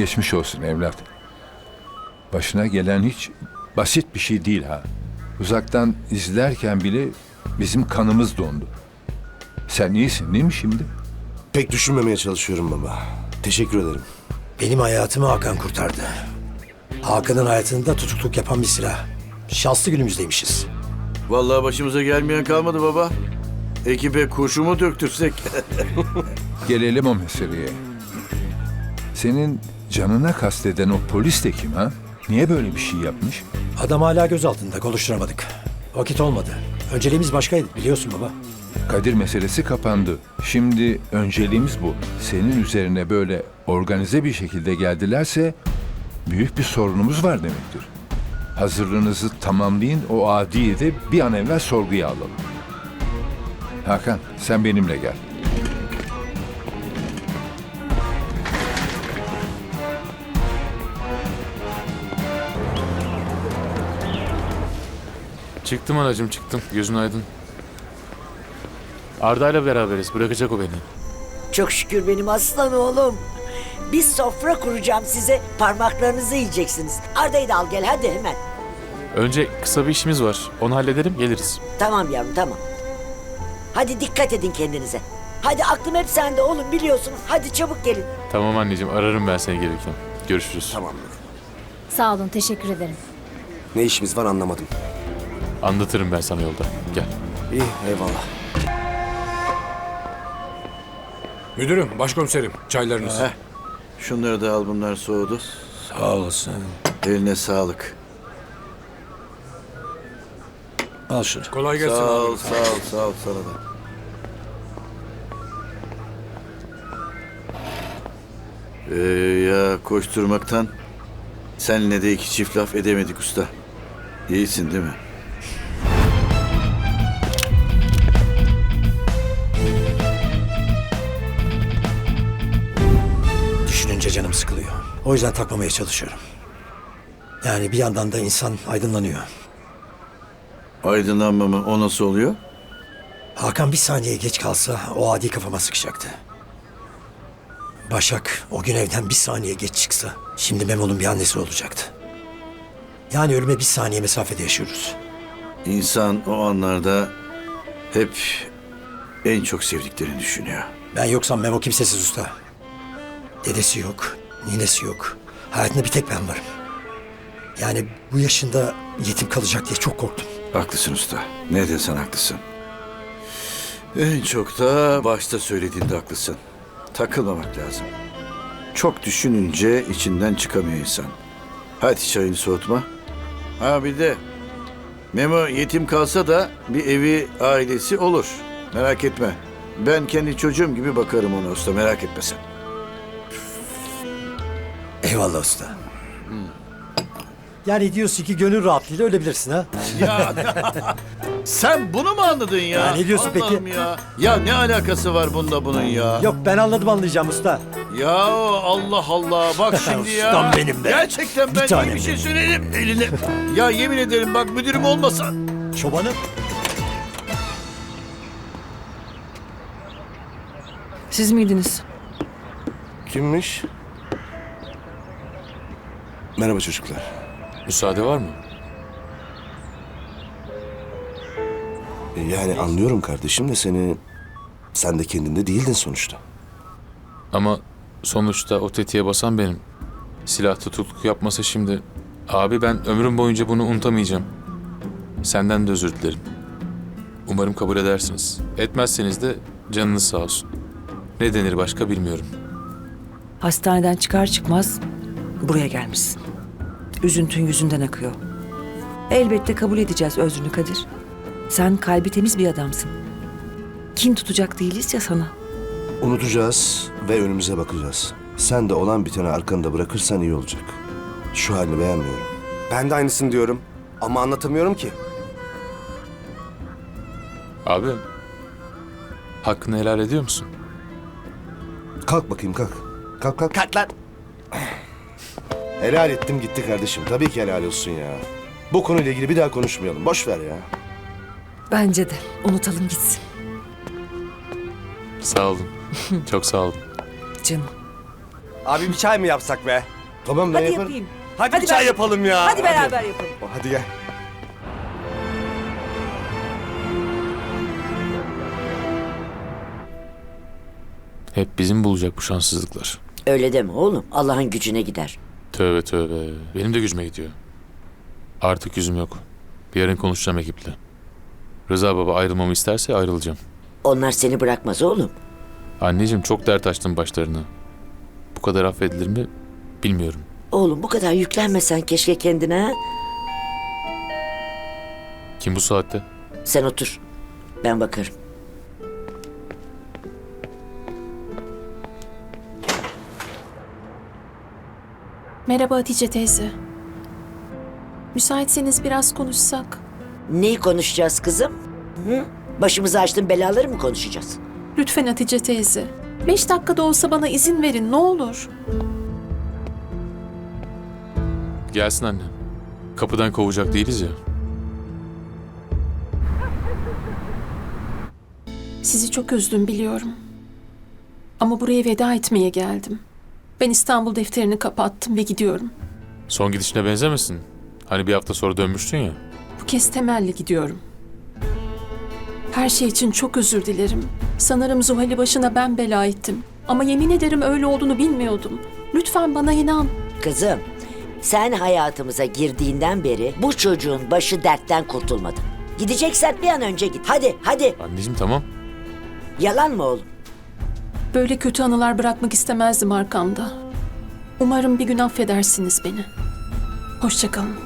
Geçmiş olsun evlat. Başına gelen hiç basit bir şey değil ha. Uzaktan izlerken bile bizim kanımız dondu. Sen iyisin değil mi şimdi? Pek düşünmemeye çalışıyorum baba. Teşekkür ederim. Benim hayatımı Hakan kurtardı. Hakan'ın hayatında tutukluk yapan bir silah. Şanslı günümüzdeymişiz. Vallahi başımıza gelmeyen kalmadı baba. Ekibe kurşun mu döktürsek? Gelelim o meseleye. Senin canına kasteden o polis de kim ha? Niye böyle bir şey yapmış? Adam hala gözaltında konuşturamadık. Vakit olmadı. Önceliğimiz başkaydı biliyorsun baba. Kadir meselesi kapandı. Şimdi önceliğimiz bu. Senin üzerine böyle organize bir şekilde geldilerse büyük bir sorunumuz var demektir. Hazırlığınızı tamamlayın, o adiyi de bir an evvel sorguya alalım. Hakan, sen benimle gel. Çıktım anacığım çıktım. Gözün aydın. Arda'yla beraberiz. Bırakacak o beni. Çok şükür benim aslan oğlum. Bir sofra kuracağım size. Parmaklarınızı yiyeceksiniz. Arda'yı da al gel hadi hemen. Önce kısa bir işimiz var. Onu hallederim geliriz. Tamam yavrum tamam. Hadi dikkat edin kendinize. Hadi aklım hep sende oğlum biliyorsun. Hadi çabuk gelin. Tamam anneciğim ararım ben seni gelirken. Görüşürüz. Tamam. Sağ olun, teşekkür ederim. Ne işimiz var anlamadım. Anlatırım ben sana yolda. Gel. İyi eyvallah. Müdürüm, başkomiserim, çaylarınız. Heh. Şunları da al bunlar soğudu. Sağ olasın. Eline sağlık. Al şunu. Kolay gelsin Sağ ol, abi. sağ ol, sağ ol sana da. Ee, ya koşturmaktan senle de iki çift laf edemedik usta. İyisin değil mi? O yüzden takmamaya çalışıyorum. Yani bir yandan da insan aydınlanıyor. Aydınlanma mı? O nasıl oluyor? Hakan bir saniye geç kalsa o adi kafama sıkacaktı. Başak o gün evden bir saniye geç çıksa şimdi Memo'nun bir annesi olacaktı. Yani ölüme bir saniye mesafede yaşıyoruz. İnsan o anlarda hep en çok sevdiklerini düşünüyor. Ben yoksam Memo kimsesiz usta. Dedesi yok, ninesi yok. Hayatında bir tek ben varım. Yani bu yaşında yetim kalacak diye çok korktum. Haklısın usta. Ne desen haklısın. En çok da başta söylediğinde haklısın. Takılmamak lazım. Çok düşününce içinden çıkamıyor insan. Hadi çayını soğutma. Ha bir de Memo yetim kalsa da bir evi ailesi olur. Merak etme. Ben kendi çocuğum gibi bakarım ona usta merak etme sen. Eyvallah usta. Yani diyorsun ki gönül rahatlığıyla ölebilirsin ha? Ya sen bunu mu anladın ya? Ya ne diyorsun peki? Allah'ım Ya. ya ne alakası var bunda bunun ya? Yok ben anladım anlayacağım usta. Ya Allah Allah bak şimdi ya. Ustam benim be. Gerçekten Bir ben iyi tanem bir şey benim. eline. Ya yemin ederim bak müdürüm olmasa. Çobanım. Siz miydiniz? Kimmiş? Merhaba çocuklar. Müsaade var mı? Yani anlıyorum kardeşim de seni... Sen de kendinde değildin sonuçta. Ama sonuçta o tetiğe basan benim. Silah tutukluk yapmasa şimdi... Abi ben ömrüm boyunca bunu unutamayacağım. Senden de özür dilerim. Umarım kabul edersiniz. Etmezseniz de canınız sağ olsun. Ne denir başka bilmiyorum. Hastaneden çıkar çıkmaz buraya gelmişsin. Üzüntün yüzünden akıyor. Elbette kabul edeceğiz özrünü Kadir. Sen kalbi temiz bir adamsın. Kin tutacak değiliz ya sana. Unutacağız ve önümüze bakacağız. Sen de olan biteni arkanda bırakırsan iyi olacak. Şu halini beğenmiyorum. Ben de aynısını diyorum ama anlatamıyorum ki. Abi, hakkını helal ediyor musun? Kalk bakayım kalk. Kalk kalk. Kalk lan. Helal ettim gitti kardeşim. Tabii ki helal olsun ya. Bu konuyla ilgili bir daha konuşmayalım. Boş ver ya. Bence de unutalım gitsin Sağ olun. Çok sağ olun. canım. Abi bir çay mı yapsak be? Tamam ben Hadi yaparım. yapayım. Hadi, Hadi bir çay ben- yapalım ya. Hadi beraber yapalım. Hadi gel. Hep bizim bulacak bu şanssızlıklar. Öyle deme oğlum. Allah'ın gücüne gider. Tövbe tövbe. Benim de gücüme gidiyor. Artık yüzüm yok. Yarın konuşacağım ekiple. Rıza baba ayrılmamı isterse ayrılacağım. Onlar seni bırakmaz oğlum. Anneciğim çok dert açtım başlarına. Bu kadar affedilir mi bilmiyorum. Oğlum bu kadar yüklenmesen keşke kendine. ha? Kim bu saatte? Sen otur. Ben bakarım. Merhaba Hatice teyze. Müsaitseniz biraz konuşsak. Neyi konuşacağız kızım? Hı? Başımıza açtığın belaları mı konuşacağız? Lütfen Hatice teyze. Beş dakikada olsa bana izin verin ne olur. Gelsin anne. Kapıdan kovacak değiliz ya. Sizi çok üzdüm biliyorum. Ama buraya veda etmeye geldim. Ben İstanbul defterini kapattım ve gidiyorum. Son gidişine benzemesin. Hani bir hafta sonra dönmüştün ya. Bu kez temelli gidiyorum. Her şey için çok özür dilerim. Sanırım Zuhal'i başına ben bela ettim. Ama yemin ederim öyle olduğunu bilmiyordum. Lütfen bana inan. Kızım, sen hayatımıza girdiğinden beri bu çocuğun başı dertten kurtulmadı. Gideceksen bir an önce git. Hadi, hadi. Anneciğim tamam. Yalan mı oğlum? Böyle kötü anılar bırakmak istemezdim arkamda. Umarım bir gün affedersiniz beni. Hoşçakalın.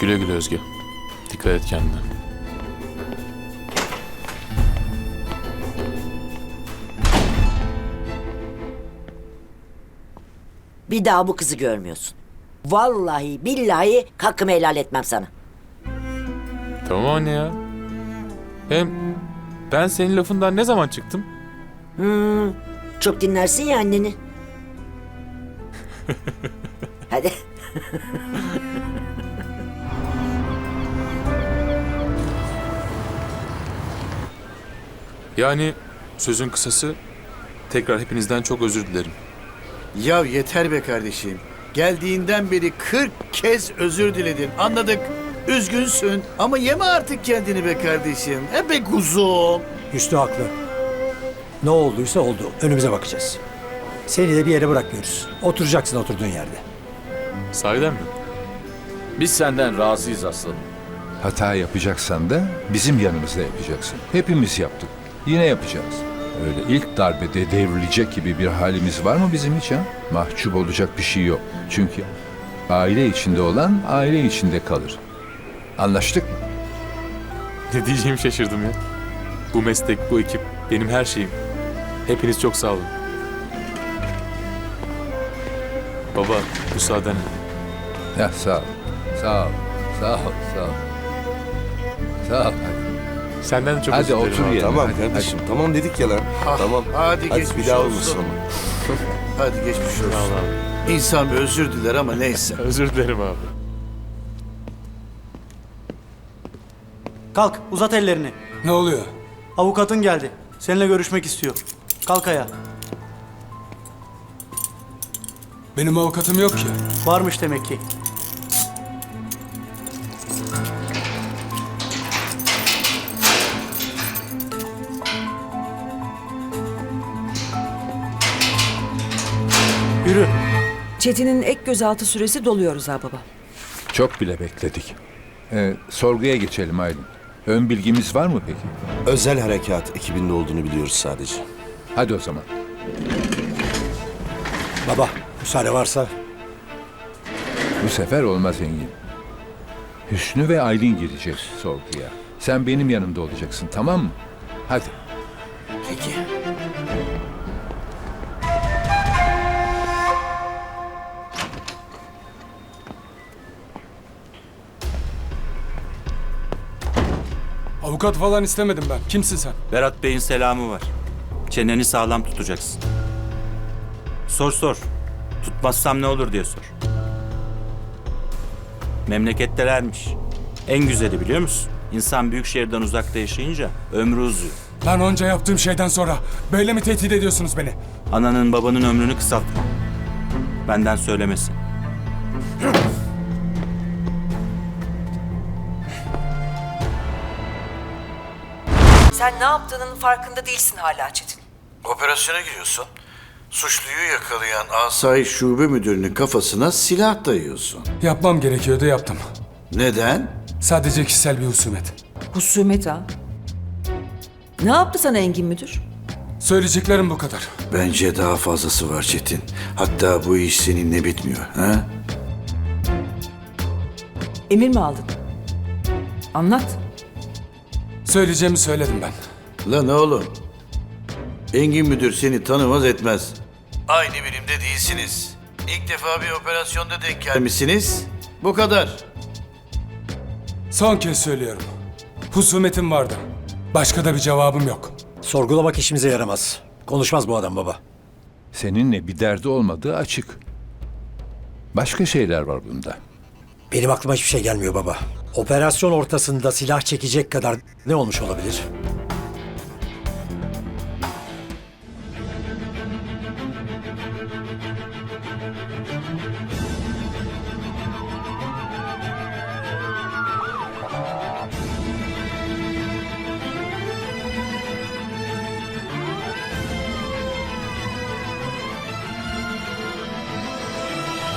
Güle güle Özge. Dikkat et kendine. Bir daha bu kızı görmüyorsun. Vallahi billahi hakkımı helal etmem sana. Tamam anne ya. Hem ben senin lafından ne zaman çıktım? Hmm, çok dinlersin ya anneni. Hadi. Yani sözün kısası tekrar hepinizden çok özür dilerim. Ya yeter be kardeşim. Geldiğinden beri 40 kez özür diledin. Anladık. Üzgünsün ama yeme artık kendini be kardeşim. E be kuzum. Hüsnü haklı. Ne olduysa oldu. Önümüze bakacağız. Seni de bir yere bırakmıyoruz. Oturacaksın oturduğun yerde. Sahiden mi? Biz senden razıyız aslanım. Hata yapacaksan da bizim yanımızda yapacaksın. Hepimiz yaptık. Yine yapacağız. Öyle ilk darbede devrilecek gibi bir halimiz var mı bizim için? Mahcup olacak bir şey yok. Çünkü aile içinde olan aile içinde kalır. Anlaştık mı? Ne diyeceğimi şaşırdım ya. Bu meslek, bu ekip benim her şeyim. Hepiniz çok sağ olun. Baba, müsaadenle. Ya sağ ol. Sağ ol. Sağ ol. Sağ ol. Sağ ol. Senden de çok hadi özür dilerim otur yerine. Tamam hadi, kardeşim. Tamam dedik ya lan. tamam. Hadi, Hadi geçmiş bir daha olsun. olmasın ama. Hadi geçmiş olsun. Abi. İnsan bir özür diler ama neyse. Özür dilerim abi. Kalk uzat ellerini. Ne oluyor? Avukatın geldi. Seninle görüşmek istiyor. Kalk ayağa. Benim avukatım yok ki. Varmış demek ki. Yürü. Çetin'in ek gözaltı süresi doluyor Rıza baba. Çok bile bekledik. Ee, sorguya geçelim Aylin. Ön bilgimiz var mı peki? Özel harekat ekibinde olduğunu biliyoruz sadece. Hadi o zaman. Baba müsaade varsa Bu sefer olmaz Engin. Hüsnü ve Aylin girecek sorguya. Sen benim yanımda olacaksın tamam mı? Hadi. Peki. Avukat falan istemedim ben. Kimsin sen? Berat Bey'in selamı var. Çeneni sağlam tutacaksın. Sor sor. Tutmazsam ne olur diye sor. Memlekettelermiş. En güzeli biliyor musun? İnsan büyük şehirden uzakta yaşayınca ömrü uzuyor. Lan onca yaptığım şeyden sonra böyle mi tehdit ediyorsunuz beni? Ananın babanın ömrünü kısaltma. Benden söylemesin. Sen ne yaptığının farkında değilsin hala Çetin. Operasyona giriyorsun. Suçluyu yakalayan asayiş şube müdürünün kafasına silah dayıyorsun. Yapmam gerekiyordu yaptım. Neden? Sadece kişisel bir husumet. Husumet ha. Ne yaptı sana Engin Müdür? Söyleyeceklerim bu kadar. Bence daha fazlası var Çetin. Hatta bu iş seninle bitmiyor. Ha? Emir mi aldın? Anlat. Söyleyeceğimi söyledim ben. Lan oğlum. Engin müdür seni tanımaz etmez. Aynı birimde değilsiniz. İlk defa bir operasyonda denk gelmişsiniz. Bu kadar. Son kez söylüyorum. Husumetim vardı. Başka da bir cevabım yok. Sorgulamak işimize yaramaz. Konuşmaz bu adam baba. Seninle bir derdi olmadığı açık. Başka şeyler var bunda. Benim aklıma hiçbir şey gelmiyor baba. Operasyon ortasında silah çekecek kadar ne olmuş olabilir?